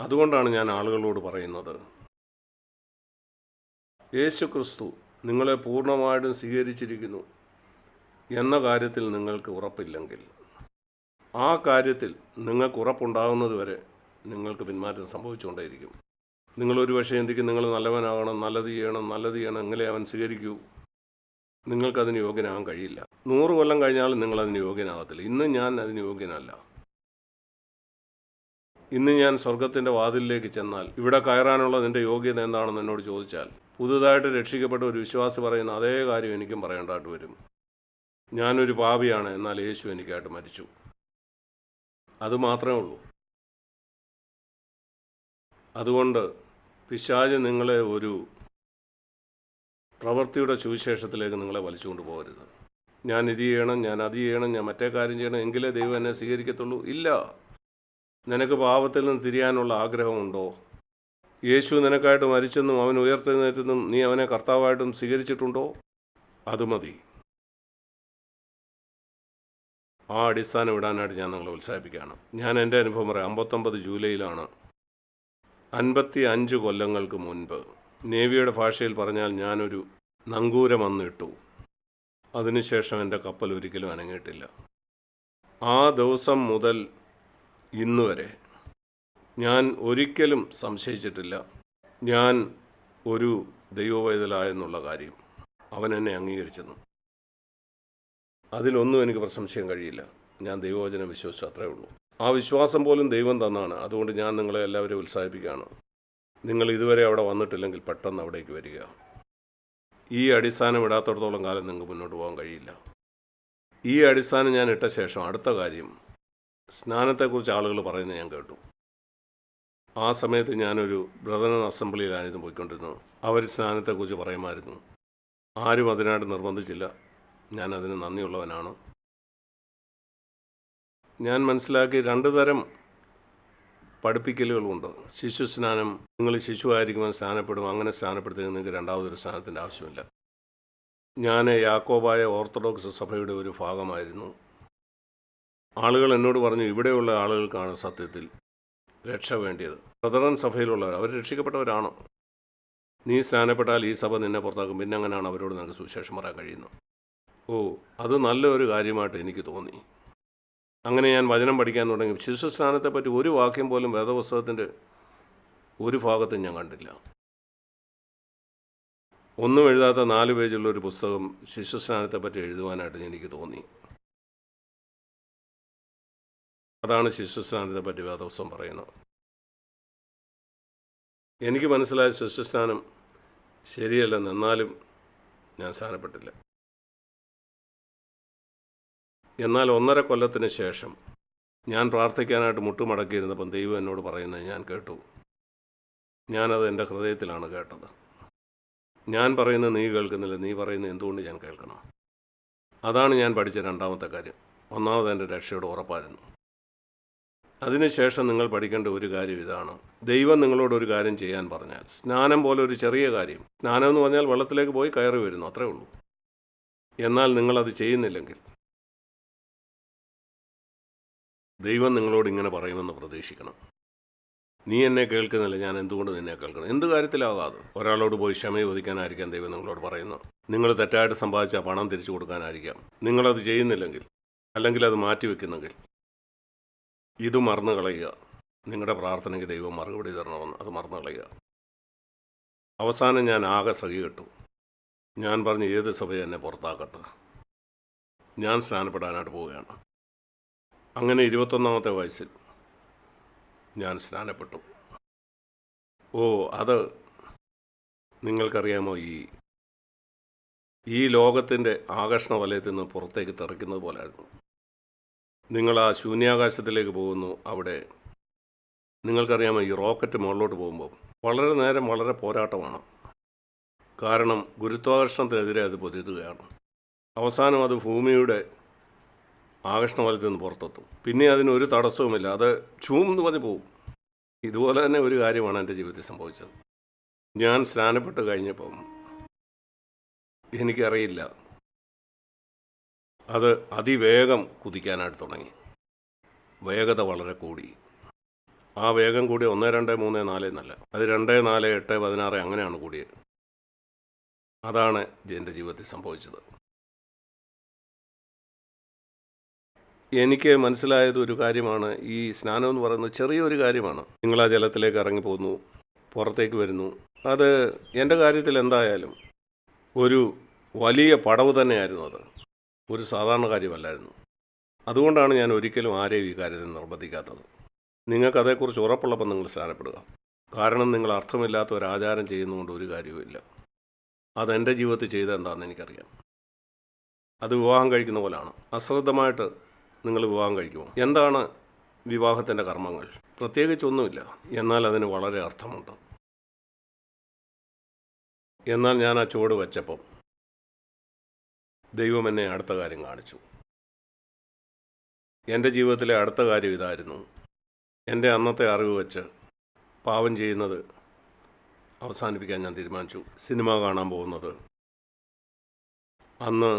അതുകൊണ്ടാണ് ഞാൻ ആളുകളോട് പറയുന്നത്. യേശു ക്രിസ്തു നിങ്ങളെ പൂർണമായിട്ടും സ്വീകരിച്ചിരിക്കുന്നു എന്ന കാര്യത്തിൽ നിങ്ങൾക്ക് ഉറപ്പില്ലെങ്കിൽ. ആ കാര്യത്തിൽ നിങ്ങൾക്ക് ഉറപ്പുണ്ടാകുന്നതുവരെ നിങ്ങൾക്ക് പിന്മാറ്റം സംഭവിച്ചുകൊണ്ടേയിരിക്കും. നിങ്ങളൊരു പക്ഷേ എന്തിക്കും നിങ്ങൾ നല്ലവനാകണം നല്ലത് ചെയ്യണം നല്ലത് ചെയ്യണം എങ്ങനെ അവൻ സ്വീകരിക്കൂ. നിങ്ങൾക്കതിന് യോഗ്യനാകാൻ കഴിയില്ല. നൂറ് കൊല്ലം കഴിഞ്ഞാലും നിങ്ങളതിന് യോഗ്യനാകത്തില്ല. ഇന്ന് ഞാൻ അതിന് യോഗ്യനല്ല. ഇന്ന് ഞാൻ സ്വർഗത്തിന്റെ വാതിലിലേക്ക് ചെന്നാൽ ഇവിടെ കയറാനുള്ള നിന്റെ യോഗ്യത എന്താണെന്ന് എന്നോട് ചോദിച്ചാൽ പുതുതായിട്ട് രക്ഷിക്കപ്പെട്ട ഒരു വിശ്വാസി പറയുന്ന അതേ കാര്യം എനിക്കും പറയേണ്ടതായിട്ട് വരും. ഞാനൊരു പാപിയാണ് എന്നാൽ യേശു എനിക്കായിട്ട് മരിച്ചു. അത് മാത്രമേ ഉള്ളൂ. അതുകൊണ്ട് പിശാജ് നിങ്ങളെ ഒരു പ്രവൃത്തിയുടെ സുവിശേഷത്തിലേക്ക് നിങ്ങളെ വലിച്ചുകൊണ്ട് പോകരുത്. ഞാൻ ഇത് ചെയ്യണം ഞാൻ അത് ചെയ്യണം ഞാൻ മറ്റേ കാര്യം ചെയ്യണം എങ്കിലേ ദൈവം എന്നെ സ്വീകരിക്കത്തുള്ളൂ. ഇല്ല. നിനക്ക് പാപത്തിൽ നിന്ന് തിരിയാനുള്ള ആഗ്രഹമുണ്ടോ? യേശു നിനക്കായിട്ട് മരിച്ചെന്നും അവൻ ഉയർത്തെഴുന്നേറ്റെന്നും നീ അവനെ കർത്താവായിട്ടും സ്വീകരിച്ചിട്ടുണ്ടോ? അത് മതി. ആ അടിസ്ഥാനം ഇടാനായിട്ട് ഞാൻ നിങ്ങളെ ഉത്സാഹിപ്പിക്കുകയാണ്. ഞാൻ എന്റെ അനുഭവം പറയാം. അമ്പത്തൊമ്പത് ജൂലൈയിലാണ് അൻപത്തി അഞ്ച് കൊല്ലങ്ങൾക്ക് മുൻപ് നേവിയുടെ ഭാഷയിൽ പറഞ്ഞാൽ ഞാനൊരു നങ്കൂരം അന്നിട്ടു അതിനുശേഷം എന്റെ കപ്പൽ ഒരിക്കലും അനങ്ങിയിട്ടില്ല. ആ ദിവസം മുതൽ ഇന്ന് വരെ ഞാൻ ഒരിക്കലും സംശയിച്ചിട്ടില്ല. ഞാൻ ഒരു ദൈവവൈതലായെന്നുള്ള കാര്യം അവൻ എന്നെ അംഗീകരിച്ചെന്നു. അതിലൊന്നും എനിക്ക് പ്രശംസിക്കാൻ കഴിയില്ല. ഞാൻ ദൈവവചനം വിശ്വസിച്ചു അത്രേ ഉള്ളൂ. ആ വിശ്വാസം പോലും ദൈവം തന്നാണ്. അതുകൊണ്ട് ഞാൻ നിങ്ങളെ എല്ലാവരും ഉത്സാഹിപ്പിക്കുകയാണ്. നിങ്ങൾ ഇതുവരെ അവിടെ വന്നിട്ടില്ലെങ്കിൽ പെട്ടെന്ന് അവിടേക്ക് വരിക. ഈ അടിസ്ഥാനം ഇടാത്തടത്തോളം കാലം നിങ്ങൾക്ക് മുന്നോട്ട് പോകാൻ കഴിയില്ല. ഈ അടിസ്ഥാനം ഞാൻ ഇട്ട ശേഷം അടുത്ത കാര്യം സ്നാനത്തെക്കുറിച്ച് ആളുകൾ പറയുന്നത് ഞാൻ കേട്ടു. ആ സമയത്ത് ഞാനൊരു ബ്രദറൻ അസംബ്ലിയിലായിരുന്നു പോയിക്കൊണ്ടിരുന്നത്. അവർ സ്നാനത്തെക്കുറിച്ച് പറയുമായിരുന്നു. ആരും അതിനായിട്ട് നിർബന്ധിച്ചില്ല. ഞാൻ അതിന് നന്ദിയുള്ളവനാണ്. ഞാൻ മനസ്സിലാക്കി രണ്ട് തരം പഠിപ്പിക്കലുകളുണ്ട്. ശിശു സ്നാനം നിങ്ങൾ ശിശു ശിശുവായിരിക്കുമ്പോൾ സ്നാനപ്പെടും അങ്ങനെ സ്നാനപ്പെടുത്തി നിങ്ങൾക്ക് രണ്ടാമതൊരു സ്നാനത്തിന്റെ ആവശ്യമില്ല. ഞാൻ യാക്കോബായ ഓർത്തഡോക്സ് സഭയുടെ ഒരു ഭാഗമായിരുന്നു. ആളുകൾ എന്നോട് പറഞ്ഞു ഇവിടെയുള്ള ആളുകൾക്കാണ് സത്യത്തിൽ രക്ഷ വേണ്ടിയത്. ബ്രദറൻ സഭയിലുള്ളവർ അവർ രക്ഷിക്കപ്പെട്ടവരാണ്? നീ സ്നാനപ്പെട്ടാൽ ഈ സഭ നിന്നെ പുറത്താക്കും. പിന്നെ അങ്ങനെയാണ് അവരോട് നിനക്ക് സുവിശേഷം പറയാൻ കഴിയുന്നത്? ഓ അത് നല്ലൊരു കാര്യമായിട്ട് എനിക്ക് തോന്നി. അങ്ങനെ ഞാൻ വചനം പഠിക്കാൻ തുടങ്ങി. ശിശുസ്നാനത്തെപ്പറ്റി ഒരു വാക്യം പോലും വേദപുസ്തകത്തിന്റെ ഒരു ഭാഗത്തും ഞാൻ കണ്ടില്ല. ഒന്നും എഴുതാത്ത നാല് പേജുള്ള ഒരു പുസ്തകം ശിശുസ്നാനത്തെപ്പറ്റി എഴുതുവാനായിട്ട് എനിക്ക് തോന്നി. അതാണ് ശിശുസ്നാനത്തെപ്പറ്റി വേദപുസ്തകം പറയുന്നത്. എനിക്ക് മനസ്സിലായ ശിശുസ്നാനം ശരിയല്ല എന്നാലും ഞാൻ സ്നാനപ്പെട്ടില്ല. എന്നാൽ ഒന്നര കൊല്ലത്തിന് ശേഷം ഞാൻ പ്രാർത്ഥിക്കാനായിട്ട് മുട്ടുമടക്കിയിരുന്നപ്പം ദൈവം എന്നോട് പറയുന്നത് ഞാൻ കേട്ടു. ഞാനത് എന്റെ ഹൃദയത്തിലാണ് കേട്ടത്. ഞാൻ പറയുന്നത് നീ കേൾക്കുന്നില്ല നീ പറയുന്നത് എന്തുകൊണ്ട് ഞാൻ കേൾക്കണം? അതാണ് ഞാൻ പഠിച്ച രണ്ടാമത്തെ കാര്യം. ഒന്നാമത് എന്റെ രക്ഷയുടെ ഉറപ്പായിരുന്നു. അതിനുശേഷം നിങ്ങൾ പഠിക്കേണ്ട ഒരു കാര്യം ഇതാണ്. ദൈവം നിങ്ങളോട് ഒരു കാര്യം ചെയ്യാൻ പറഞ്ഞാൽ സ്നാനം പോലെ ഒരു ചെറിയ കാര്യം. സ്നാനം എന്ന് പറഞ്ഞാൽ വെള്ളത്തിലേക്ക് പോയി കയറി വരുന്നു അത്രേ ഉള്ളൂ. എന്നാൽ നിങ്ങളത് ചെയ്യുന്നില്ലെങ്കിൽ ദൈവം നിങ്ങളോട് ഇങ്ങനെ പറയുമെന്ന് പ്രതീക്ഷിക്കണം. നീ എന്നെ കേൾക്കുന്നില്ല ഞാൻ എന്തുകൊണ്ട് നിന്നെ കേൾക്കണം? എന്ത് കാര്യത്തിലാകാതെ ഒരാളോട് പോയി ക്ഷമ ചോദിക്കാനായിരിക്കാം ദൈവം നിങ്ങളോട് പറയുന്നു നിങ്ങൾ തെറ്റായിട്ട് സമ്പാദിച്ച പണം തിരിച്ചു കൊടുക്കാനായിരിക്കാം. നിങ്ങളത് ചെയ്യുന്നില്ലെങ്കിൽ അല്ലെങ്കിൽ അത് മാറ്റിവെക്കുന്നെങ്കിൽ ഇത് മറന്നു കളയുക. നിങ്ങളുടെ പ്രാർത്ഥനയ്ക്ക് ദൈവം മറുപടി തരണമെന്ന് അത് മറന്നു കളയുക. അവസാനം ഞാൻ ആകെ സഖി കെട്ടു ഞാൻ പറഞ്ഞു ഏത് സഭയെ എന്നെ പുറത്താക്കട്ടെ. ഞാൻ സ്നാനപ്പെടാനായിട്ട് പോവുകയാണ്. അങ്ങനെ ഇരുപത്തൊന്നാമത്തെ വയസ്സിൽ ഞാൻ സ്നാനപ്പെട്ടു. ഓ അത് നിങ്ങൾക്കറിയാമോ ഈ ഈ ലോകത്തിന്റെ ആകർഷണ വലയത്തിൽ നിന്ന് പുറത്തേക്ക് തെറിക്കുന്നത് പോലായിരുന്നു. നിങ്ങൾ ആ ശൂന്യാകാശത്തിലേക്ക് പോകുന്നു അവിടെ. നിങ്ങൾക്കറിയാമോ ഈ റോക്കറ്റ് മുകളിലോട്ട് പോകുമ്പോൾ വളരെ നേരം വളരെ പോരാട്ടമാണ്. കാരണം ഗുരുത്വാകർഷണത്തിനെതിരെ അത് പൊരുതുകയാണ് അവസാനം അത് ഭൂമിയുടെ ആകർഷണവലത്തിൽ നിന്ന് പുറത്തെത്തും. പിന്നെ അതിനൊരു തടസ്സവുമില്ല. അത് ചൂം എന്ന് പറഞ്ഞ് പോവും. ഇതുപോലെ തന്നെ ഒരു കാര്യമാണ് എന്റെ ജീവിതത്തിൽ സംഭവിച്ചത്. ഞാൻ സ്നാനപ്പെട്ട് കഴിഞ്ഞപ്പം എനിക്കറിയില്ല അത് അതിവേഗം കുതിക്കാനായിട്ട് തുടങ്ങി. വേഗത വളരെ കൂടി. ആ വേഗം കൂടി ഒന്ന് രണ്ട് മൂന്ന് നാല് എന്നല്ല. അത് രണ്ട് നാല് എട്ട് പതിനാറ് അങ്ങനെയാണ് കൂടിയത്. അതാണ് എന്റെ ജീവിതത്തിൽ സംഭവിച്ചത്. എനിക്ക് മനസ്സിലായത് ഒരു കാര്യമാണ്. ഈ സ്നാനം എന്ന് പറയുന്നത് ചെറിയൊരു കാര്യമാണ്. നിങ്ങൾ ആ ജലത്തിലേക്ക് ഇറങ്ങി പോകുന്നു പുറത്തേക്ക് വരുന്നു. അത് എന്റെ കാര്യത്തിൽ എന്തായാലും ഒരു വലിയ പടവ് തന്നെയായിരുന്നു അത്. ഒരു സാധാരണ കാര്യമല്ലായിരുന്നു. അതുകൊണ്ടാണ് ഞാൻ ഒരിക്കലും ആരെയും ഈ കാര്യത്തിൽ നിർബന്ധിക്കാത്തത്. നിങ്ങൾക്കതേക്കുറിച്ച് ഉറപ്പുള്ളപ്പം ഉറപ്പുള്ളപ്പോൾ നിങ്ങൾ സ്നാനപ്പെടുക. കാരണം നിങ്ങൾ അർത്ഥമില്ലാത്ത ഒരു ആചാരം ചെയ്യുന്നതുകൊണ്ട് ഒരു കാര്യവുമില്ല അതെന്റെ ജീവിതത്തിൽ ചെയ്ത എന്താണെന്ന് എനിക്കറിയാം. അത് വിവാഹം കഴിക്കുന്ന പോലാണ്. അശ്രദ്ധമായിട്ട് നിങ്ങൾ വിവാഹം കഴിക്കുമോ? എന്താണ് വിവാഹത്തിന്റെ കർമ്മങ്ങൾ? പ്രത്യേകിച്ചൊന്നുമില്ല. എന്നാൽ അതിന് വളരെ അർത്ഥമുണ്ട്. എന്നാൽ ഞാൻ ആ ചുവട് വെച്ചപ്പം ദൈവം എന്നെ അടുത്ത കാര്യം കാണിച്ചു. എന്റെ ജീവിതത്തിലെ അടുത്ത കാര്യം ഇതായിരുന്നു. എന്റെ അന്നത്തെ അറിവ് വെച്ച് പാവം ചെയ്യുന്നത് അവസാനിപ്പിക്കാൻ ഞാൻ തീരുമാനിച്ചു. സിനിമ കാണാൻ പോകുന്നത്. അന്ന്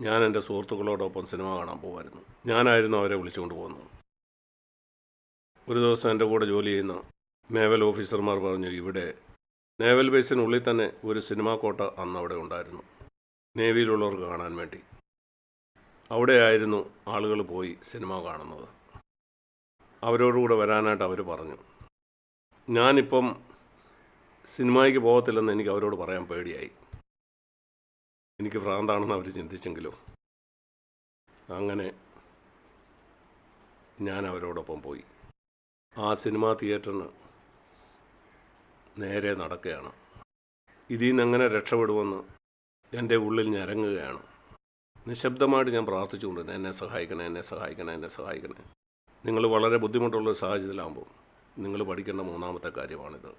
ഞാൻ എന്റെ സുഹൃത്തുക്കളോടൊപ്പം സിനിമ കാണാൻ പോകുമായിരുന്നു ഞാനായിരുന്നു അവരെ വിളിച്ചുകൊണ്ട് പോകുന്നത് ഒരു ദിവസം എന്റെ കൂടെ ജോലി ചെയ്യുന്ന നേവൽ ഓഫീസർമാർ പറഞ്ഞു ഇവിടെ നേവൽ ബേസിനുള്ളിൽ തന്നെ ഒരു സിനിമാ കോട്ട അന്ന് അവിടെ ഉണ്ടായിരുന്നു. നേവിയിലുള്ളവർക്ക് കാണാൻ വേണ്ടി. അവിടെയായിരുന്നു ആളുകൾ പോയി സിനിമ കാണുന്നത്. അവരോടുകൂടെ വരാനായിട്ട് അവർ പറഞ്ഞു. ഞാനിപ്പം സിനിമയ്ക്ക് പോകത്തില്ലെന്ന് എനിക്ക് അവരോട് പറയാൻ പേടിയായി. എനിക്ക് ഭ്രാന്താണെന്ന് അവർ ചിന്തിച്ചെങ്കിലോ. അങ്ങനെ ഞാൻ അവരോടൊപ്പം പോയി. ആ സിനിമാ തിയേറ്ററിന് നേരെ നടക്കുകയാണ്. ഇതിൽ നിന്ന് എങ്ങനെ രക്ഷപ്പെടുമെന്ന് എന്റെ ഉള്ളിൽ ഞരങ്ങുകയാണ് നിശബ്ദമായിട്ട് ഞാൻ പ്രാർത്ഥിച്ചുകൊണ്ടിരുന്നു എന്നെ സഹായിക്കണേ എന്നെ സഹായിക്കണേ എന്നെ സഹായിക്കണേ. നിങ്ങൾ വളരെ ബുദ്ധിമുട്ടുള്ള സാഹചര്യത്തിലാകുമ്പോൾ നിങ്ങൾ പഠിക്കേണ്ട മൂന്നാമത്തെ കാര്യമാണിത്.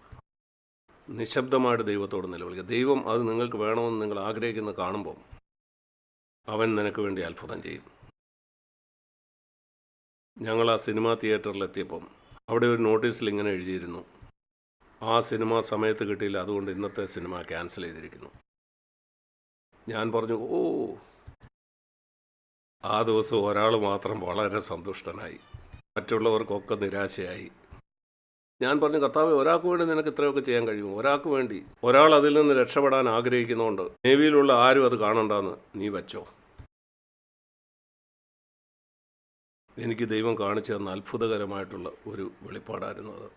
നിശബ്ദമായിട്ട് ദൈവത്തോട് നിലവിളിക്കുക. ദൈവം അത് നിങ്ങൾക്ക് വേണമെന്ന് നിങ്ങൾ ആഗ്രഹിക്കുന്നത് കാണുമ്പോൾ അവൻ നിനക്ക് വേണ്ടി അത്ഭുതം ചെയ്യും. ഞങ്ങൾ ആ സിനിമാ തിയേറ്ററിലെത്തിയപ്പം അവിടെ ഒരു നോട്ടീസിൽ ഇങ്ങനെ എഴുതിയിരുന്നു. ആ സിനിമ സമയത്ത് കിട്ടിയില്ല അതുകൊണ്ട് ഇന്നത്തെ സിനിമ ക്യാൻസൽ ചെയ്തിരിക്കുന്നു. ഞാൻ പറഞ്ഞു ഓ. ആ ദിവസം ഒരാൾ മാത്രം വളരെ സന്തുഷ്ടനായി. മറ്റുള്ളവർക്കൊക്കെ നിരാശയായി. ഞാൻ പറഞ്ഞു കർത്താവ് ഒരാൾക്ക് വേണ്ടി നിനക്ക് ഇത്രയൊക്കെ ചെയ്യാൻ കഴിയും ഒരാൾക്ക് വേണ്ടി. ഒരാൾ അതിൽ നിന്ന് രക്ഷപ്പെടാൻ ആഗ്രഹിക്കുന്നുണ്ട് നേവിയിലുള്ള ആരും അത് കാണണ്ടെന്ന് നീ വച്ചോ. എനിക്ക് ദൈവം കാണിച്ചു തന്ന അത്ഭുതകരമായിട്ടുള്ള ഒരു വെളിപ്പാടായിരുന്നു അത്.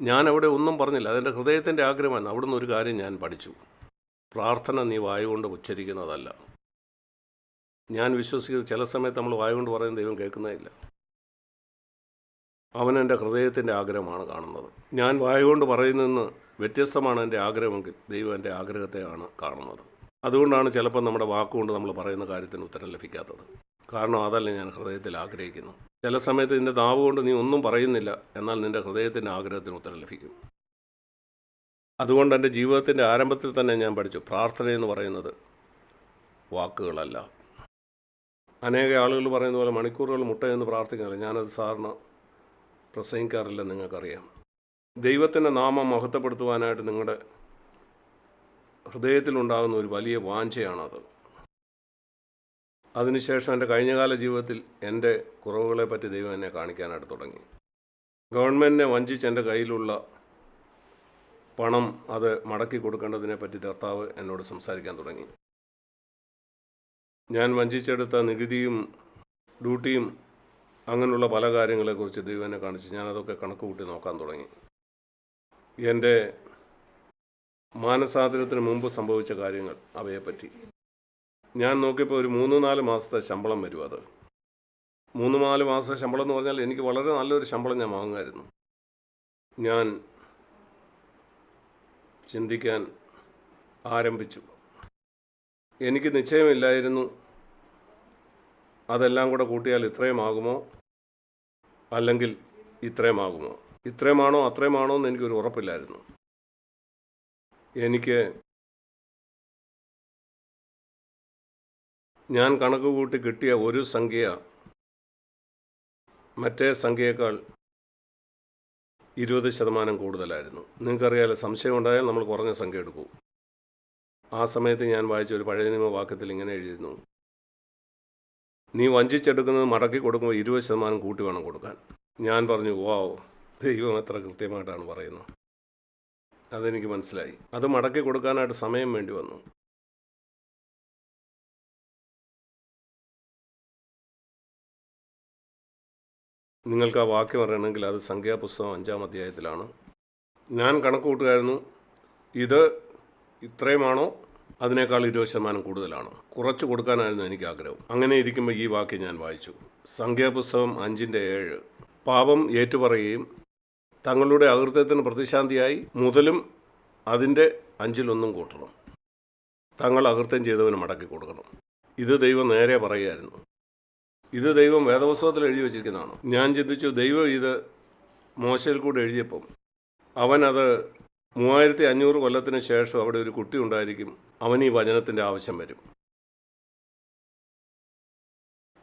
ഞാൻ അവിടെ ഒന്നും പറഞ്ഞില്ല. അതെന്റെ ഹൃദയത്തിന്റെ ആഗ്രഹമാണ് അവിടുന്ന് ഒരു കാര്യം ഞാൻ പഠിച്ചു. പ്രാർത്ഥന നീ വായുകൊണ്ട് ഉച്ചരിക്കുന്നതല്ല. ഞാൻ വിശ്വസിക്കുന്നത് ചില സമയത്ത് നമ്മൾ വായുകൊണ്ട് പറയുന്ന ദൈവം കേൾക്കുന്നതില്ല അവൻ എന്റെ ഹൃദയത്തിന്റെ ആഗ്രഹമാണ് കാണുന്നത്. ഞാൻ വായുകൊണ്ട് പറയുന്നതെന്ന് വ്യത്യസ്തമാണ് എന്റെ ആഗ്രഹമെങ്കിൽ ദൈവം എന്റെ ആഗ്രഹത്തെയാണ് കാണുന്നത്. അതുകൊണ്ടാണ് ചിലപ്പോൾ നമ്മുടെ വാക്കുകൊണ്ട് നമ്മൾ പറയുന്ന കാര്യത്തിന് ഉത്തരം ലഭിക്കാത്തത്. കാരണം അതല്ല ഞാൻ ഹൃദയത്തിൽ ആഗ്രഹിക്കുന്നു. ചില സമയത്ത് നിന്റെ നാവ് കൊണ്ട് നീ ഒന്നും പറയുന്നില്ല എന്നാൽ നിന്റെ ഹൃദയത്തിന്റെ ആഗ്രഹത്തിന് ഉത്തരം ലഭിക്കും. അതുകൊണ്ട് എന്റെ ജീവിതത്തിന്റെ ആരംഭത്തിൽ തന്നെ ഞാൻ പഠിച്ചു. പ്രാർത്ഥന എന്ന് പറയുന്നത് വാക്കുകളല്ല. അനേക ആളുകൾ പറയുന്ന പോലെ മണിക്കൂറുകൾ മുട്ടയെന്ന് പ്രാർത്ഥിക്കുന്നില്ല ഞാനത് സാറിന് പ്രസംഗിക്കാറില്ല നിങ്ങൾക്കറിയാം. ദൈവത്തിന്റെ നാമം മഹത്വപ്പെടുത്തുവാനായിട്ട് നിങ്ങളുടെ ഹൃദയത്തിലുണ്ടാകുന്ന ഒരു വലിയ വാഞ്ചയാണത്. അതിനുശേഷം എന്റെ കഴിഞ്ഞകാല ജീവിതത്തിൽ എന്റെ കുറവുകളെ പറ്റി ദൈവം എന്നെ കാണിക്കാനായിട്ട് തുടങ്ങി. ഗവൺമെന്റിനെ വഞ്ചിച്ച് എന്റെ കയ്യിലുള്ള പണം അത് മടക്കി കൊടുക്കേണ്ടതിനെ പറ്റി കർത്താവ് എന്നോട് സംസാരിക്കാൻ തുടങ്ങി. ഞാൻ വഞ്ചിച്ചെടുത്ത നികുതിയും ഡ്യൂട്ടിയും അങ്ങനെയുള്ള പല കാര്യങ്ങളെക്കുറിച്ച് ദൈവം എന്നെ കാണിച്ചു ഞാനതൊക്കെ കണക്ക് കൂട്ടി നോക്കാൻ തുടങ്ങി. എന്റെ മാനസാന്തരത്തിന് മുമ്പ് സംഭവിച്ച കാര്യങ്ങൾ അവയെപ്പറ്റി. ഞാൻ നോക്കിയപ്പോൾ ഒരു മൂന്ന് നാല് മാസത്തെ ശമ്പളം വരും അത്. മൂന്ന് നാല് മാസത്തെ ശമ്പളം എന്ന് പറഞ്ഞാൽ എനിക്ക് വളരെ നല്ലൊരു ശമ്പളം ഞാൻ വാങ്ങുമായിരുന്നു. ഞാൻ ചിന്തിക്കാൻ ആരംഭിച്ചു. എനിക്ക് നിശ്ചയമില്ലായിരുന്നു അതെല്ലാം കൂടെ കൂട്ടിയാൽ ഇത്രയുമാകുമോ? അല്ലെങ്കിൽ ഇത്രയുമാകുമോ? ഇത്രയുമാണോ അത്രയുമാണോ എന്ന് എനിക്കൊരു ഉറപ്പില്ലായിരുന്നു. എനിക്ക് ഞാൻ കണക്ക് കൂട്ടി കിട്ടിയ ഒരു സംഖ്യ മറ്റേ സംഖ്യയേക്കാൾ ഇരുപത് ശതമാനം കൂടുതലായിരുന്നു. നിങ്ങൾക്കറിയാലോ സംശയം ഉണ്ടായാൽ നമ്മൾ കുറഞ്ഞ സംഖ്യ എടുക്കൂ. ആ സമയത്ത് ഞാൻ വായിച്ച ഒരു പഴയ നിയമ വാക്യത്തിൽ ഇങ്ങനെ എഴുതിയിരുന്നു. നീ വഞ്ചിച്ചെടുക്കുന്നത് മടക്കി കൊടുക്കുമ്പോൾ ഇരുപത് ശതമാനം കൂട്ടി വേണം കൊടുക്കാൻ. ഞാൻ പറഞ്ഞു വാവ് ദൈവം എത്ര കൃത്യമായിട്ടാണ് പറയുന്നത്. അതെനിക്ക് മനസ്സിലായി. അത് മടക്കി കൊടുക്കാനായിട്ട് സമയം വേണ്ടി വന്നു. നിങ്ങൾക്ക് ആ വാക്യം അറിയണമെങ്കിൽ അത് സംഖ്യാപുസ്തകം അഞ്ചാം അധ്യായത്തിലാണ്. ഞാൻ കണക്ക് കൂട്ടുകയായിരുന്നു ഇത് ഇത്രയുമാണോ? അതിനേക്കാൾ ഇരുപത് ശതമാനം കൂടുതലാണ്? കുറച്ച് കൊടുക്കാനായിരുന്നു എനിക്ക് ആഗ്രഹം. അങ്ങനെ ഇരിക്കുമ്പോൾ ഈ വാക്യം ഞാൻ വായിച്ചു. സംഖ്യാപുസ്തകം അഞ്ചിന്റെ ഏഴ്. പാപം ഏറ്റുപറയുകയും തങ്ങളുടെ അകൃത്യത്തിന് പ്രതിശാന്തിയായി മുതലും അതിന്റെ അഞ്ചിലൊന്നും കൂട്ടണം. തങ്ങൾ അകൃത്യം ചെയ്തവന് മടക്കി കൊടുക്കണം. ഇത് ദൈവം നേരെ പറയുകയായിരുന്നു. ഇത് ദൈവം വേദപുസ്തകത്തിൽ എഴുതി വച്ചിരിക്കുന്നതാണ്. ഞാൻ ചിന്തിച്ചു ദൈവം ഇത് മോശയിൽ കൂടെ എഴുതിയപ്പം അവൻ അത് മൂവായിരത്തി അഞ്ഞൂറ് കൊല്ലത്തിന് ശേഷം അവിടെ ഒരു കുട്ടി ഉണ്ടായിരിക്കും. അവൻ ഈ വചനത്തിന്റെ ആവശ്യം വരും.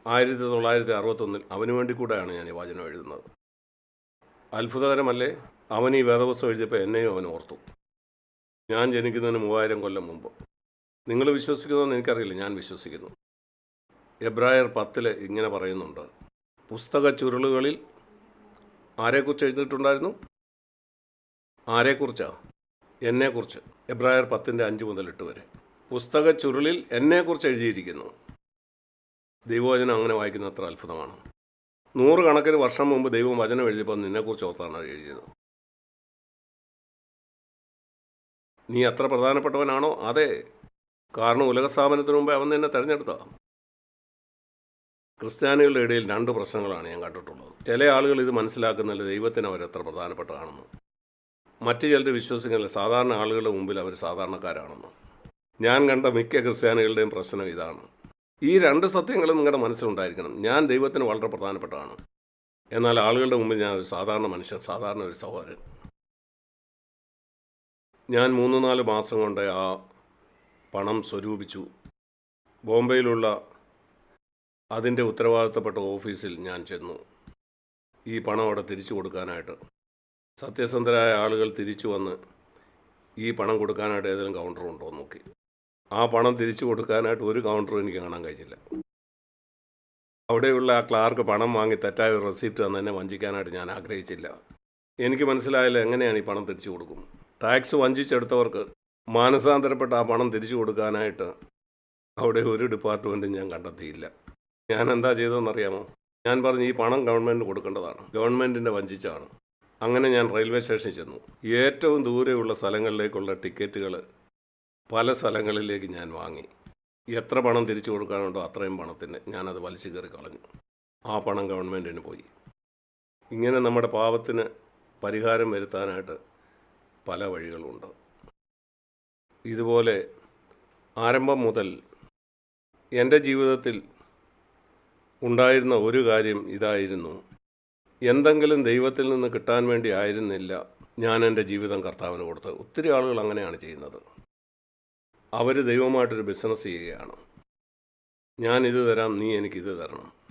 ആയിരത്തി തൊള്ളായിരത്തി അറുപത്തൊന്നിൽ അവന് വേണ്ടി കൂടെയാണ് ഞാൻ ഈ വചനം എഴുതുന്നത്. അത്ഭുതകരമല്ലേ? അവൻ ഈ വേദപുസ്തകം എഴുതിയപ്പോൾ എന്നെയും അവൻ ഓർത്തു. ഞാൻ ജനിക്കുന്നതിന് മൂവായിരം കൊല്ലം മുമ്പ്. നിങ്ങൾ വിശ്വസിക്കുന്നതെന്ന് എനിക്കറിയില്ല. ഞാൻ വിശ്വസിക്കുന്നു. എബ്രായർ പത്തിൽ ഇങ്ങനെ പറയുന്നുണ്ട്. പുസ്തക ചുരുളുകളിൽ ആരെക്കുറിച്ച് എഴുതിയിട്ടുണ്ടായിരുന്നു? ആരെക്കുറിച്ചാണ് എന്നെക്കുറിച്ച്. എബ്രായർ പത്തിന്റെ അഞ്ച് മുതൽ എട്ട് വരെ. പുസ്തക ചുരുളിൽ എന്നെക്കുറിച്ച് എഴുതിയിരിക്കുന്നു. ദൈവവചനം അങ്ങനെ വായിക്കുന്ന അത്ര അത്ഭുതമാണ്. നൂറുകണക്കിന് വർഷം മുമ്പ് ദൈവം വചനം എഴുതിയപ്പോൾ നിന്നെക്കുറിച്ച് ഓർത്താണ് എഴുതിയത്. നീ അത്ര പ്രധാനപ്പെട്ടവനാണോ? അതെ. കാരണം ഉലകസ്ഥാപനത്തിന് മുമ്പേ അവൻ നിന്നെ തിരഞ്ഞെടുത്ത ക്രിസ്ത്യാനികളുടെ ഇടയിൽ രണ്ട് പ്രശ്നങ്ങളാണ് ഞാൻ കണ്ടിട്ടുള്ളത്. ചില ആളുകൾ ഇത് മനസ്സിലാക്കുന്നില്ല ദൈവത്തിന് അവർ എത്ര പ്രധാനപ്പെട്ടതാണെന്ന് മറ്റു ചിലർ വിശ്വസിക്കുന്നില്ല സാധാരണ ആളുകളുടെ മുമ്പിൽ അവർ സാധാരണക്കാരാണെന്ന്. ഞാൻ കണ്ട മിക്ക ക്രിസ്ത്യാനികളുടെയും പ്രശ്നം ഇതാണ്. ഈ രണ്ട് സത്യങ്ങളും നിങ്ങളുടെ മനസ്സിലുണ്ടായിരിക്കണം. ഞാൻ ദൈവത്തിന് വളരെ പ്രധാനപ്പെട്ടതാണ്. എന്നാൽ ആളുകളുടെ മുമ്പിൽ ഞാൻ ഒരു സാധാരണ മനുഷ്യൻ സാധാരണ ഒരു സഹോദരൻ. ഞാൻ മൂന്ന് നാല് മാസം കൊണ്ട് ആ പണം സ്വരൂപിച്ചു. ബോംബെയിലുള്ള അതിന്റെ ഉത്തരവാദിത്തപ്പെട്ട ഓഫീസിൽ ഞാൻ ചെന്നു. ഈ പണം അവിടെ തിരിച്ചു കൊടുക്കാനായിട്ട്. സത്യസന്ധരായ ആളുകൾ തിരിച്ചു വന്ന് ഈ പണം കൊടുക്കാനായിട്ട് ഏതെങ്കിലും കൗണ്ടർ ഉണ്ടോ എന്ന് നോക്കി. ആ പണം തിരിച്ചു കൊടുക്കാനായിട്ട് ഒരു കൗണ്ടറും എനിക്ക് കാണാൻ കഴിഞ്ഞില്ല. അവിടെയുള്ള ആ ക്ലാർക്ക് പണം വാങ്ങി തെറ്റായ ഒരു റെസിപ്റ്റ് തന്ന് എന്നെ വഞ്ചിക്കാനായിട്ട് ഞാൻ ആഗ്രഹിച്ചില്ല. എനിക്ക് മനസ്സിലായില്ല എങ്ങനെയാണ് ഈ പണം തിരിച്ചു കൊടുക്കും. ടാക്സ് വഞ്ചിച്ചെടുത്തവർക്ക് മാനസാന്തരപ്പെട്ട ആ പണം തിരിച്ചു കൊടുക്കാനായിട്ട് അവിടെ ഒരു ഡിപ്പാർട്ട്മെന്റും ഞാൻ കണ്ടെത്തിയില്ല. ഞാൻ എന്താ ചെയ്തതെന്നറിയാമോ? ഞാൻ പറഞ്ഞു ഈ പണം ഗവൺമെന്റ് കൊടുക്കേണ്ടതാണ്. ഗവൺമെന്റിന്റെ വഞ്ചിച്ചാണ്. അങ്ങനെ ഞാൻ റെയിൽവേ സ്റ്റേഷനിൽ ചെന്നു. ഏറ്റവും ദൂരെയുള്ള സ്ഥലങ്ങളിലേക്കുള്ള ടിക്കറ്റുകൾ പല സ്ഥലങ്ങളിലേക്ക് ഞാൻ വാങ്ങി. എത്ര പണം തിരിച്ചു കൊടുക്കാനുണ്ടോ അത്രയും പണത്തിന് ഞാനത് വലിച്ചു കയറി കളഞ്ഞു. ആ പണം ഗവൺമെന്റിന് പോയി. ഇങ്ങനെ നമ്മുടെ പാപത്തിന് പരിഹാരം വരുത്താനായിട്ട് പല വഴികളുണ്ട്. ഇതുപോലെ ആരംഭം മുതൽ എന്റെ ജീവിതത്തിൽ ഉണ്ടായിരുന്ന ഒരു കാര്യം ഇതായിരുന്നു. എന്തെങ്കിലും ദൈവത്തിൽ നിന്ന് കിട്ടാൻ വേണ്ടി ആയിരുന്നില്ല ഞാൻ എന്റെ ജീവിതം കർത്താവിന് കൊടുത്തത്. ഒത്തിരി ആളുകൾ അങ്ങനെയാണ് ചെയ്യുന്നത്. അവർ ദൈവമായിട്ടൊരു ബിസിനസ് ചെയ്യുകയാണ്. ഞാൻ ഇത് തരാം നീ എനിക്കിത് തരണം.